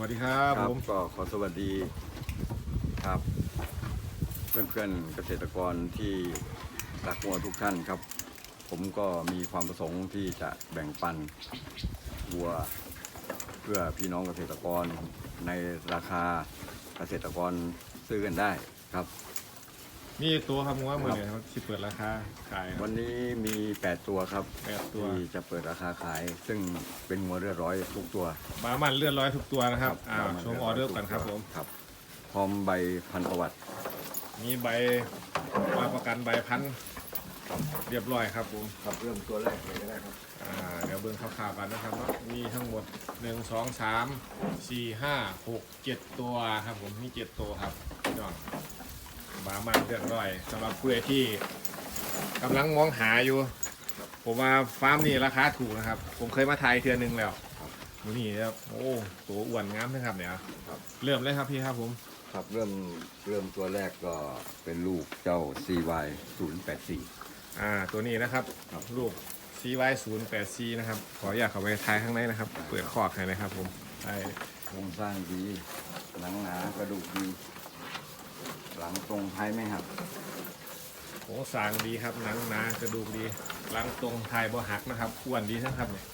วัสดีครับครัผบม ก็ขอสวัสดีครับ เพื่อนๆเกษตรกรที่รักวัวทุกท่านครับ ผมก็มีความประสงค์ที่จะแบ่งปันวัวเพื่อพี่น้องเกษตรกรในราคาเกษตรกรซื้อกันได้ครับ มีตัวครับว่ามือเนี่ยครับที่เปิดราคาขายครับ วันนี้มี 8 ตัวครับแปดตัว ที่จะเปิดราคาขาย ซึ่งเป็นงัวเลือดร้อยทุกตัวบามันเลื่อนร้อยทุกตัวนะครับอ่าประณชมออเดอร์กันครับผม ครับ พร้อมใบพันธุ์ประวัติ มีใบรับประกันใบพันธุ์เรียบร้อยครับผมครับเริ่มตัวแรกเลยก็ได้ครับ อ่าเดี๋ยวเบิ้งข่าวๆกันนะครับเนาะมีทั้งหมด1 2 3 4 5 6 7ตัวครับผมมี7ตัวครับพี่น้อง บามันเรียบร้อยสำหรับผู้ใดที่กำลังมองหาอยู่ ผมว่าฟาร์มนี่ราคาถูกนะครับ ผมเคยมาถ่ายเทือนึงแล้วดูนี่ครับโอ้ตัวอ้วนงามนะครับเนี่ยครับ เริ่มเลยครับพี่ครับผมครับเริ่มเริ่มตัวแรกก็เป็นลูกเจ้า CY 084 อ่าตัวนี้นะครับครับ ลูก CY 0 8 C นะครับ ขออยากเข้าไปถ่ายข้างในนะครับ เปิดคอกให้นะครับผมใช่โครงสร้างดีหนังหนากระดูกดีห ลังตรงท้ายไม่หักโอ้สร้างดีครับหนังหนากระดูกดีหลังตรงทายบ่หักนะครับอ้วนดีนะครับเนี่ย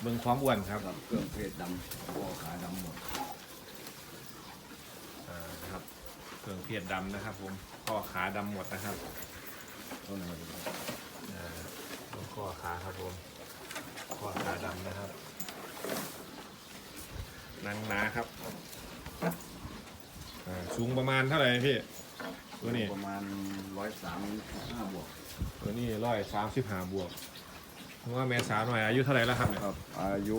เบิ่งความอ้วนครับครับเครื่องเพศดำข้อขาดำหมดอ่านะครับเครื่องเพียรดำนะครับผมข้อขาดำหมดนะครับเท่านั้นครับอ่าดูข้อขาครับผมข้อขาดำนะครับหนังหนาครับอ่า สูงประมาณเท่าไหร่พี่ ตัวนี้ ประมาณ135บวกตัวนี้ร้อยสามสิบห้าบวกผมว่าแม่สาวหน่อยอายุเท่าไหร่แล้วครับเนี่ยครับอายุ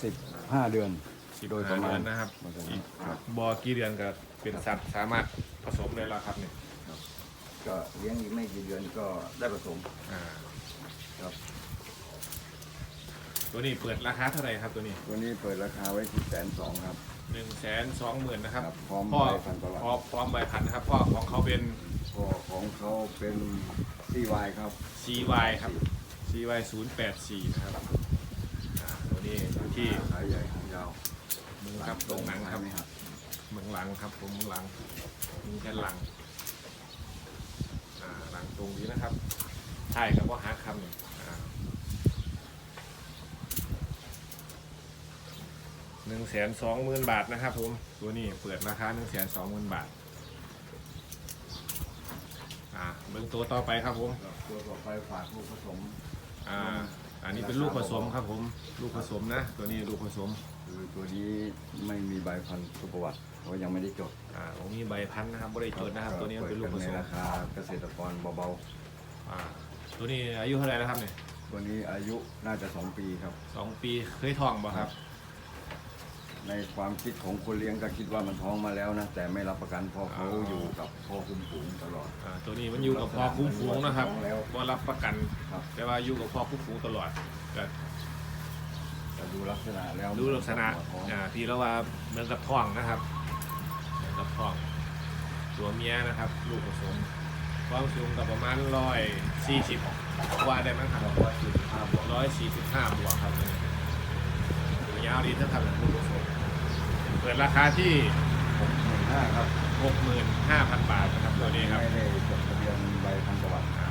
15เดือนสิบโดยปห้าระมาณเดือนนะครับมันจะอีกครับบอกี่เดือนก็เป็นสัตว์สามารถผสมได้แล้วครับเนี่ยก็เลี้ยงอีกไม่กี่เดือนก็ได้ผสมอ่าครับ ตัวนี้เปิดราคาเท่าไหร่ครับตัวนี้ ตัวนี้เปิดราคาไว้ที่แสนสองครับ หนึ่งแสนสองหมื่นนะครับครับพร้อมพ่อใบพันธุ์ประวัติพ่อพร้อมใบพันธุ์นะครับพ่อของเขาเป็น พ่อของเขาเป็น CY ครับ CY ครับ CY 0 8 4นะครับอ่าตัวนี้อยู่ที่ขายใหญ่หางยาวมือครับตรงหนังครับไม่หักเมืองหลังครับผมเมืองหลังมีแค่หลังอ่าหลังตรงนี้นะครับใช่ครับว่าหาคำเนี่ย หนึ่งแสนสองหมื่นบาทนะครับผมตัวนี้เปิดราคาหนึ่งแสนสองหมื่นบาทอ่าเบื้องตัวต่อไปครับผมตัวต่อไปฝากลูกผสมอ่าอันนี้เป็นลูกผสมครับผมลูกผสมนะ ตัวนี้ลูกผสมคือตัวนี้ไม่มีใบพันธุ์สุประวัติเพราะยังไม่ได้จดอ่าผมมีใบพันธุ์นะครับบริจดนะครับ ตัวนี้เป็นลูกผปิดสในมราคาเกษตรกรเบาอ่าตัวนี้อายุเท่าไหร่แล้วครับเนี่ยๆตัวนี้อายุน่าจะ2ปีครับสองปีเคยท้องป่ะครับ ในความคิดของคนเลี้ยงก็คิดว่ามันท้องมาแล้วนะ แต่ไม่รับประกันเพราะเขาอยู่กับพ่อคุมฝูงตลอด อ่าตัวนี้มันอยู่กับพ่อคุ้มฟูงนะครับแล้วว่ารับประกัน ครับ แต่ว่าอยู่กับพ่อคุ้มฟูงตลอดก็แต่ดูลักษณะแล้วดูลักษณะท้องอ่าที่เราว่าเหมือนกับท้องนะครับเหมือนกับท้องตัวเมียนะครับ ลูกผสมความสูงกับประมาณร้อยสี่สิบว่าได้ไหมครับร้อยสี่สิบห้าบวกร้อยสี่สิบห้าบวกครับตัวยาวดีถ้าทำแบบลูกผสมเปิดราคาที่หกหมื่นห้าครับหกหมื่นห้าพันบาทนะครับตัวนี้ครับไม่ได้จดทะเบียนใบพันธุ์ประวัติอ่า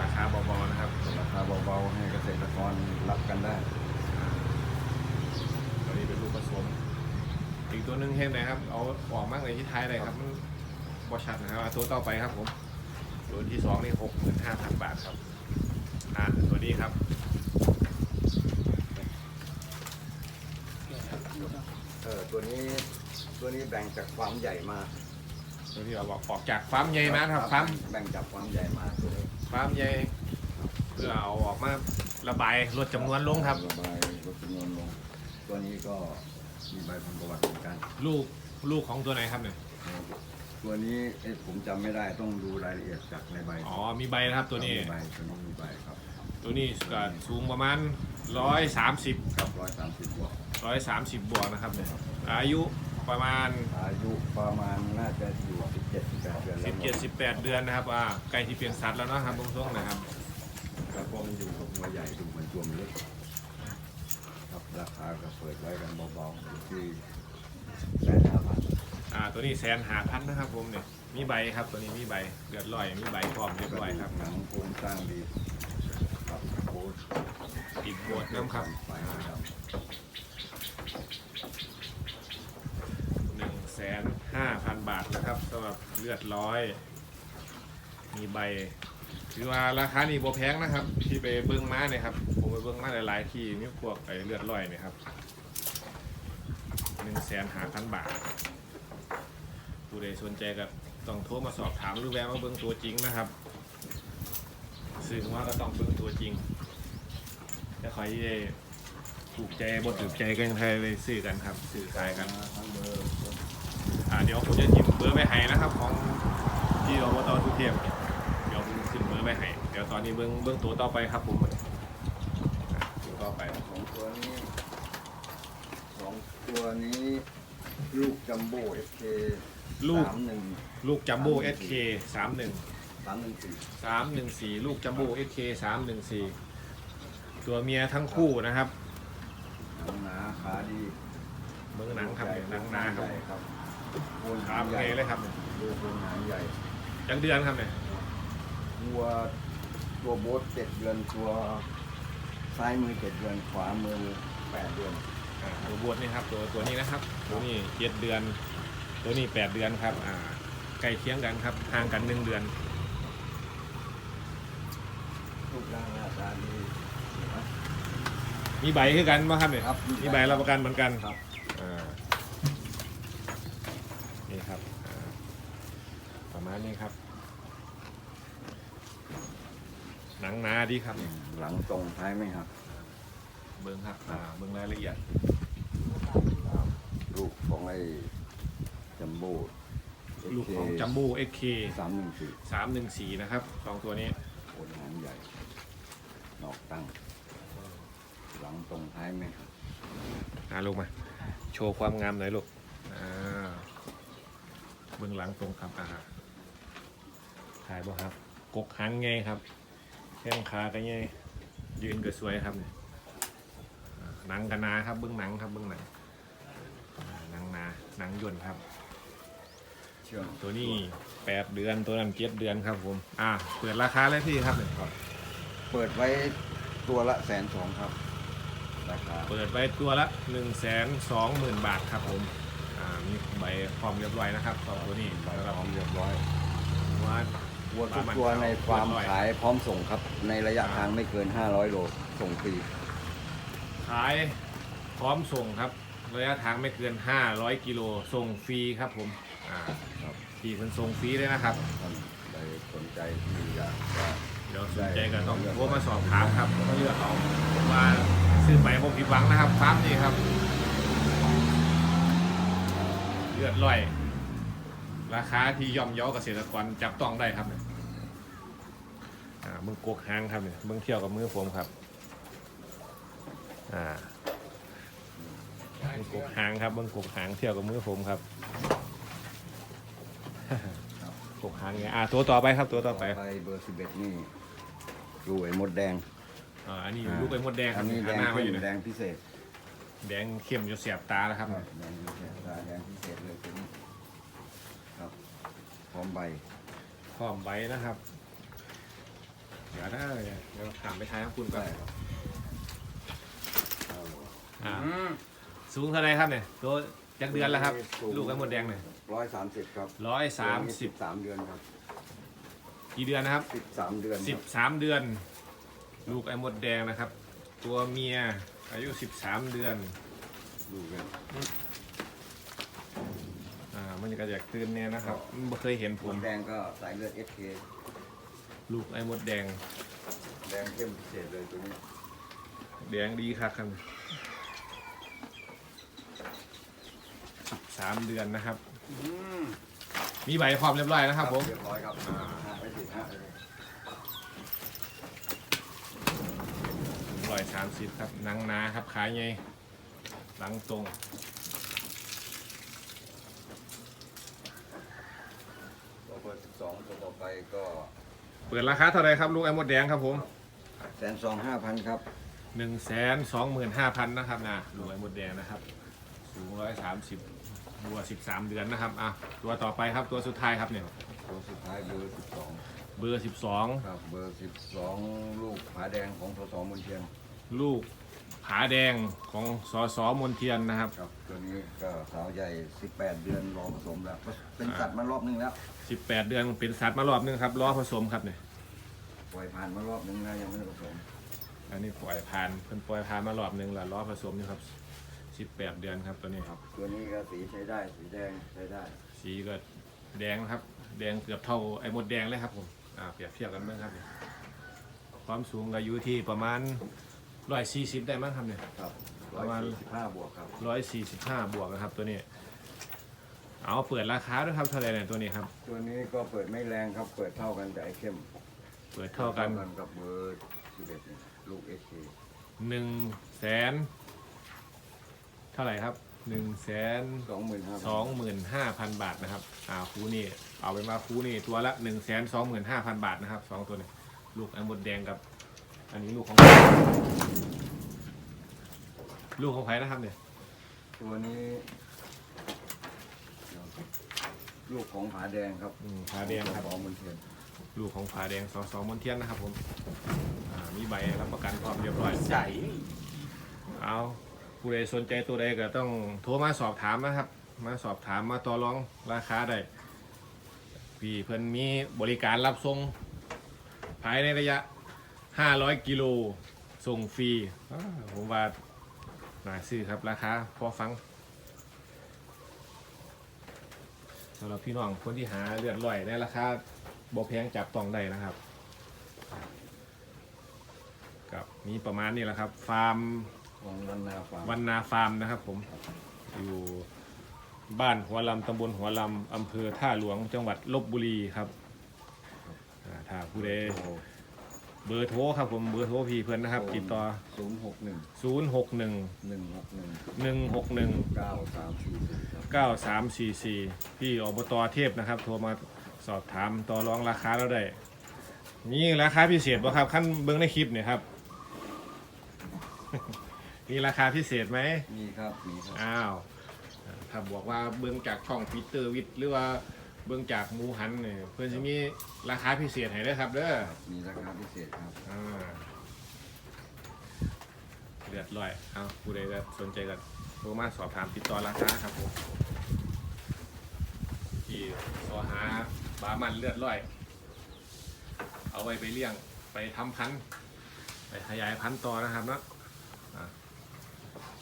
ราคาเบาๆนะครับราคาเบาๆให้เกษตรกรรับกันได้ตัวนี้เป็นลูกผสม อีกตัวหนึ่งเห็นไหมครับ เอาออกมากเลยที่ท้ายเลยครับมันบอชัดนะครับอะตัวต่อไปครับผม ตัวที่สองนี่หกหมื่นห้าพันบาทครับอ่าตัวนี้ครับ เออ ตัวนี้ตัวนี้แบ่งจากความใหญ่มาตัวที่เราบอกออกจากฟาร์มใหญ่มาครับฟาร์มแบ่งจากความใหญ่มาตัวนี้ฟาร์มใหญ่เพื่อเอาออกมาระบายลดจำนวนลงครับ ระบายลดจำนวนลง ตัวนี้ก็มีใบพันธุ์ประวัติเหมือนกัน ลูกลูกของตัวไหนครับเนี่ยตัวนี้เอ๊ะผมจำไม่ได้ต้องดูรายละเอียดจากในใบอ๋อมีใบนะครับตัวนี้ มีใบตัวนี้มีใบครับ ตัวนี้ก็สูงประมาณร้อยสามสิบครับร้อยสามสิบบวกร้อยสามสิบบวกนะครับเนี่ยอายุประมาณอายุประมาณน่าจะอยู่สิบเจ็ดสิบแปดเดือนแล้วสิบเจ็ดสิบแปดเดือนนะครับอ่าใกล้ที่เปลี่ยนสัตว์แล้วเนาะครับตรงๆนะครับแล้วก็มันอยู่กับหัวใหญ่ดูเหมือนตัวมันเล็กครับราคาก็เปิดไว้กันเบาๆอยู่ที่แสนห้าพันอ่าตัวนี้แสนหาพันนะครับผมเนี่ยมีใบครับตัวนี้มีใบเลือดลอยมีใบพร้อมเรียบร้อยครับหนังโครงสร้างดีครับโค้ด ติดโบดน้ำครับหนึ่งแสนห้าพันบาทนะครับสำหรับเลือดร้อย มีใบ ถือว่าราคานี่โบแพงนะครับ ที่ไปเบิ้งมาเนี่ยครับ ผมไปเบิ้งมาหลายๆที่นี่พวกไอ้เลือดร้อยเนี่ยครับหนึ่งแสนห้าพันบาทผู้ใดสนใจก็ต้องโทรมาสอบถามหรือแวะมาเบิ้งตัวจริงนะครับสื่อว่าก็ต้องเบิ้งตัวจริง แต่คอยได้ถูกใจบทถูกใจกันใครไปซื้อกันครับซื้อขายกันทั้งเบอร์อ่าเดี๋ยวผมจะหยิบเบอร์ไปให้นะครับ ของที่อบตทุกเทพเดี๋ยวผมขึ้นเบอร์ไปให้เดี๋ยวตอนนี้เบื้องเบื้องตัวต่อไปครับผมอะตัวต่อไปสองตัวนี้สองตัวนี้ลูกจัมโบ้เอฟเคลูกสามหนึ่งลูกจัมโบ้เอสเคสามหนึ่งสามหนึ่งสี่สามหนึ่งสี่ลูกจัมโบ้เอสเคสามหนึ่งสี่ ตัวเมียทั้งคู่นะครับหนังหนาขาดีเบื้องหนังครับเนี่ยหนังหนาครับใหญ่ครับโคนขาหางเพใหญ่เลยครับเนี่ยดูโคนหางใหญ่จักเดือนครับเนี่ยวัวตัวโบ๊ทเจ็ดเดือนตัวซ้ายมือเจ็ดเดือนขวามือแปดเดือนอ่าตัวบวชนี่ครับตัวตัวนี้นะครับ ตัวนี้เจ็ดเดือน ตัวนี้แปดเดือนครับอ่าใกล้เคียงกันครับห่างกันหนึ่งเดือน รูปร่างหน้าตาดีนะ มีใบคือกันป่ะครับเนี่ยครับมีใบรับประกันเหมือนกันครับ อ่านี่ครับอ่าประมาณนี้ครับ หนังหนาดีครับ หลังตรงท้ายไม่หักเบิ้งครับอ่าเบิ้งรายละเอียดลูกของไอ้จัมโบ้ลูกของจัมโบ้เอ็กเคสามหนึ่งสี่สามหนึ่งสี่นะครับสองตัวนี้โคนหางใหญ่ นอกตั้ง หลังตรงท้ายไม่หักอ่าลูกมา โชว์ความงามหน่อยลูกอ่าเบื้องหลังตรงครับอ่าถ่ายบ่ครับ กกหางไงครับแข้งขาก็ไงยืนก็สวยครับเนี่ยอ่าหนังกันนาครับเบื้องหนังครับเบื้องหนังอ่าหนังนาหนังยนต์ครับเชื่อมตัวนี้แปดเดือนตัวนั้นเจ็ดเดือนครับผมอ่าเปิดราคาเลยพี่ครับเนี่ยเปิดไว้ตัวละแสนสองครับ ราคาเปิดไว้ตัวละหนึ่งแสนสองหมื่นบาทครับผมอ่ามีใบพร้อมเรียบร้อยนะครับสองตัวนี้ใบสำหรับพร้อมเรียบร้อยว่าวัวทุกตัวในฟาร์มขายพร้อมส่งครับ ในระยะทางไม่เกิน 500 โลส่งฟรีขายพร้อมส่งครับ ระยะทางไม่เกิน 500 กิโลส่งฟรีครับผมอ่าครับพี่คนส่งฟรีเลยนะครับท่านใดสนใจที่อยากจะเดี๋ยวสนใจก็ต้องโทรมาสอบถามครับก็เลือกเอาผมว่า ซื้อไปผมผิดหวังนะครับฟาร์มนี่ครับเลือดลอย ราคาที่ย่อมเยาเกษตรกรจับต้องได้ครับเนี่ยอ่ามึงกกหางครับเนี่ยมึงเที่ยวกับมือผมครับอ่ามึงกกหางครับมึงกกหางเที่ยวกับมือผมครับกกหางไงอ่าตัวต่อไปครับตัวต่อไป ไปเบอร์11นี่รวยมดแดง อ่าอันนี้อยู่ลูกไอ้มดแดงคอัรับนนี้แดหันงหน้ามาเข้อยู่มเนี่ยแดงพิเศษแดงเข้มจนเสียบตาแล้วครับ แดงพิเศษแดงพิเศษเลยตัวนี้ครับพร้อมใบพร้อมใบนะครับ เดี๋ยวนะเดี๋ยวถามไปทายของคุณก่อนได้ครับอ่าสูงเท่าไหรครับเนี่ยตัวจักเดือนแล้วครับ ลูกไอ้มดแดงเนี่ยร้อยสามสิบครับร้อยสามสิบสามเดือนครับกี่เดือนนะครับสิบสามเดือนสิบสามเดือน ลูกไอ้มดแดงนะครับ ตัวเมียอายุสิบสามเดือนลูกเนี่ยอ่ามันก็อยากตื่นเนี่ยนะครับไม่เคยเห็นผม แดงก็สายเลือดเอสเคลูกไอ้มดแดง แดงเข้มพิเศษเลยตัวนี้แดงดีครับครับสามเดือนนะครับ มีใบพร้อมเรียบร้อยนะครับผม เรียบร้อยครับอ่าห้าไปสิบห้าเลย ร้อยสามสิบครับหนังหนาครับขายไงหลังตรงตัวเบอร์สิบสองตัวต่อไปก็เปิดราคาเท่าไหรครับลูกไอ้มดแดงครับผมแสนสองห้าพันครับหนึ่งแสนสองหมื่นห้าพันนะครับนะลูกไอ้มดแดงนะครับสูงร้อยสามสิบบัวสิบสามเดือนนะครับอะตัวต่อไปครับตัวสุดท้ายครับเนี่ยตัวสุดท้ายเบอร์สิบสองเบอร์สิบสองครับเบอร์สิบสองลูกผาแดงของสสมนเทียน ลูกผาแดงของสอสอมนเทียนนะครับ ครับตัวนี้ก็สาวใหญ่ 18 เดือนรอผสมแล้ว เป็นสัตว์มารอบนึงแล้วสิบแปดเดือนเป็นสัตว์มารอบนึงครับล้อผสมครับเนี่ยปล่อยผ่านมารอบนึงแล้วยังไม่ได้ผสม อันนี้ปล่อยผ่านเพิ่นปล่อยผ่านมารอบนึงแล้วล้อผสมนี่ครับสิบแปดเดือนครับตัวนี้ครับ ตัวนี้ก็สีใช้ได้สีแดงใช้ได้ สีก็แดงนะครับ แดงเกือบเท่าไอ้มดแดงเลยครับผมอ่าเปรียบเทียบกันบ้างครับเนี่ยความสูงก็อยู่ที่ประมาณ ร้อยสี่สิบได้มั้งครับเนี่ย ครับประมาณ145บวกครับร้อยสี่สิบห้าบวกนะครับตัวนี้ เอาเปิดราคาด้วยครับเท่าไหร่เนี่ยตัวนี้ครับ ตัวนี้ก็เปิดไม่แรงครับ เปิดเท่ากันแต่ไอเข้มเปิดเท่ากันกับเบอร์11เนี่ยลูกเอชหนึ่งแสนเท่าไหร่ครับหนึ่งแสน สองหมื่นห้าสองหมื่นห้าพันบาทนะครับ อ่าคูนี่เอาไปมาคูนี่ตัวละหนึ่งแสนสองหมื่นห้าพันบาทนะครับสองตัวนี้ลูกไอ้มดแดงกับ อันนี้ลูกของลูกของใครนะครับเนี่ยตัวนี้ ลูกของผาแดงครับอืมผาแดงครับ ของมนเทียนลูกของผาแดงสอสอมนเทียนนะครับผมอ่ามีใบรับประกันความเรียบร้อยใสเอาผู้ใดสนใจตัวใดก็ต้องโทรมาสอบถามนะครับ มาสอบถามมาต่อรองราคาได้พี่เพิ่นมีบริการรับส่งภายในระยะ 500กิโลส่งฟรีอ้าผมว่าน่าซื้อครับราคาพอฟังสำหรับพี่น้องคนที่หาเลือดลอยในราคาบ่แพงจับต้องได้นะครับกับมีประมาณนี้แหละครับ ฟาร์มของวันนาฟาร์มวันนาฟาร์มนะครับผมอยู่บ้านหัวลำตำบลหัวลำอำเภอท่าหลวงจังหวัดลบบุรีครับอ่าถ้าผู้ใด เบอร์โทรครับผมเบอร์โทรพี่เพื่อนนะครับ ติดต่อ ศูนย์หกหนึ่ง0 6 1 หนึ่งหกหนึ่ง1 6 1 เก้าสามสี่สี่ครับ9 3 4 4 พี่อบตเทพนะครับ โทรมาสอบถามต่อรองราคาเราได้ นี่ราคาพิเศษบ่ครับขั้นเบิ้งในคลิปเนี่ยครับ มีราคาพิเศษไหม มีครับมีครับ อ้าว ถ้าบอกว่าเบื้องจากช่องปีเตอร์วิทย์หรือว่า เบื้องจากหมูหันเนี่ยเพื่อนจะมีราคาพิเศษให้ด้วยครับเด้อมีราคาพิเศษครับ อ่าเลือดลอย เอาผู้ใดก็สนใจก็โทรมาสอบถามติดต่อราคาครับผมที่สอหาบามันเลือดลอย เอาไว้ไปเลี้ยงไปทำพันธุ์ไปขยายพันธุ์ต่อนะครับเนาะอะ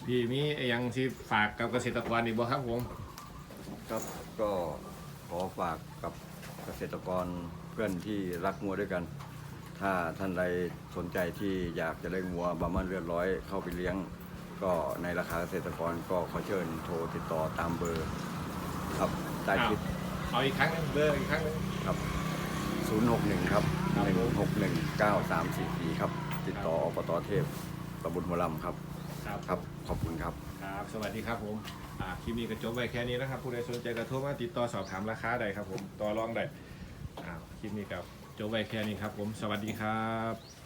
พี่มีอหยังที่ฝากกับเกษตรกรอีกบ่ครับผม ครับก็ ขอฝากกับเกษตรกรเพื่อนที่รักงัวด้วยกัน ถ้าท่านใดสนใจที่อยากจะได้งัวบามันเลือดร้อยเข้าไปเลี้ยง ก็ในราคาเกษตรกรก็ขอเชิญโทรติดต่อตามเบอร์ครับใต้คลิปเอาอีกครั้งหนึงเบอร์อีกครั้งหนึง ครับ 061 ครับ ครับผม 161 9344 ครับ ติดต่ออบตเทพตำบลหัวลำครับ ครับ ครับ ขอบคุณครับ ครับสวัสดีครับผมอ่าคลิปนี้ก็จบไว้แค่นี้นะครับ ผู้ใดสนใจก็โทรมาติดต่อสอบถามราคาได้ครับผมต่อรองได้อ่าคลิปนี้ก็จบไว้แค่นี้ครับผมสวัสดีครับ